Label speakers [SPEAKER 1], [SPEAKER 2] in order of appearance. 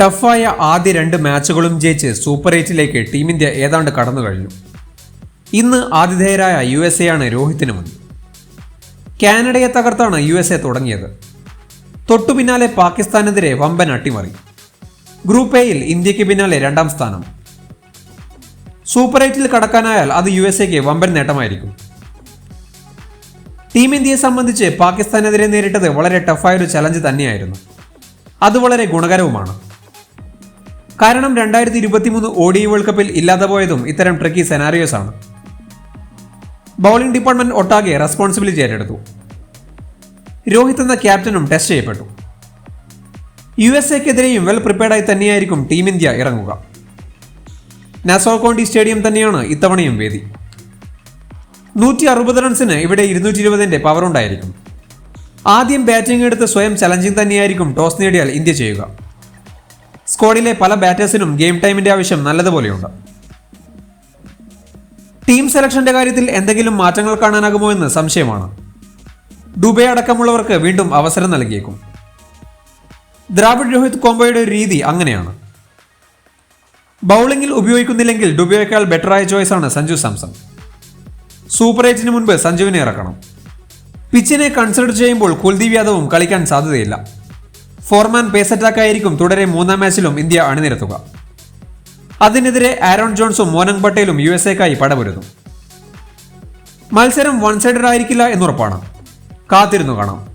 [SPEAKER 1] ടഫായ ആദ്യ രണ്ട് മാച്ചുകളും ജയിച്ച് സൂപ്പർ എയ്റ്റിലേക്ക് ടീം ഇന്ത്യ ഏതാണ്ട് കടന്നു കഴിഞ്ഞു. ഇന്ന് ആതിഥേയരായ യു എസ് എ ആണ് രോഹിത്തിന് മുന്നിൽ. കാനഡയെ തകർത്താണ് യു എസ് എ തുടങ്ങിയത്. തൊട്ടു പിന്നാലെ പാകിസ്ഥാനെതിരെ വമ്പൻ അട്ടിമറി. ഗ്രൂപ്പ് എയിൽ ഇന്ത്യയ്ക്ക് പിന്നാലെ രണ്ടാം സ്ഥാനം. സൂപ്പർ എയ്റ്റിൽ കടക്കാനായാൽ അത് യു എസ് എക്ക് വമ്പൻ നേട്ടമായിരിക്കും. ടീം ഇന്ത്യയെ സംബന്ധിച്ച് പാകിസ്ഥാനെതിരെ നേരിട്ടത് വളരെ ടഫായൊരു ചലഞ്ച് തന്നെയായിരുന്നു. അത് വളരെ ഗുണകരവുമാണ്. കാരണം രണ്ടായിരത്തി ഇരുപത്തിമൂന്ന് ഒ ഡി വേൾഡ് കപ്പിൽ ഇല്ലാതെ പോയതും ഇത്തരം ട്രിക്കി സെനാറിയോസ് ആണ്. ബൗളിംഗ് ഡിപ്പാർട്ട്മെന്റ് ഒട്ടാകെ റെസ്പോൺസിബിലിറ്റി ഏറ്റെടുത്തു. രോഹിത് എന്ന ക്യാപ്റ്റനും ടെസ്റ്റ് ചെയ്യപ്പെട്ടു. യു എസ് എക്കെതിരെയും വെൽ പ്രിപ്പയർഡായി തന്നെയായിരിക്കും ടീം ഇന്ത്യ ഇറങ്ങുക. നാസോ കോണ്ടി സ്റ്റേഡിയം തന്നെയാണ് ഇത്തവണയും വേദി. നൂറ്റി അറുപത് റൺസിന് ഇവിടെ ഇരുന്നൂറ്റി ഇരുപതിന്റെ പവർ ഉണ്ടായിരിക്കും. ആദ്യം ബാറ്റിംഗ് എടുത്ത് സ്വയം ചലഞ്ചിങ് തന്നെയായിരിക്കും ടോസ് നേടിയാൽ ഇന്ത്യ ചെയ്യുക. സ്ക്വാഡിലെ പല ബാറ്റേഴ്സിനും ഗെയിം ടൈമിന്റെ ആവശ്യം നല്ലതുപോലെയുണ്ട്. ടീം സെലക്ഷന്റെ കാര്യത്തിൽ എന്തെങ്കിലും മാറ്റങ്ങൾ കാണാനാകുമോ എന്ന് സംശയമാണ്. ദുബൈ അടക്കമുള്ളവർക്ക് വീണ്ടും അവസരം നൽകിയേക്കും. ദ്രാവിഡ് രോഹിത് കോംബോയുടെ ഒരു രീതി അങ്ങനെയാണ്. ബൗളിംഗിൽ ഉപയോഗിക്കുന്നില്ലെങ്കിൽ ഡുബെയേക്കാൾ ബെറ്ററായ ആണ് സഞ്ജു സാംസൺ. സൂപ്പർ എയ്റ്റിന് മുൻപ് സഞ്ജുവിനെ ഇറക്കണം. പിച്ചിനെ കൺസിഡർ ചെയ്യുമ്പോൾ കുൽദീപ് യാദവും കളിക്കാൻ സാധ്യതയില്ല. ഫോർമാൻ പേസ് അറ്റാക്കായിരിക്കും തുടരെ മൂന്നാം മാച്ചിലും ഇന്ത്യ അണിനിരത്തുക. അതിനെതിരെ ആരോൺ ജോൺസും മോനങ് പട്ടേലും യു എസ് എക്കായി പടപൊരുതും. മത്സരം വൺ സൈഡഡ് ആയിരിക്കില്ല എന്നുറപ്പാണ്. കാത്തിരുന്നു കാണാം.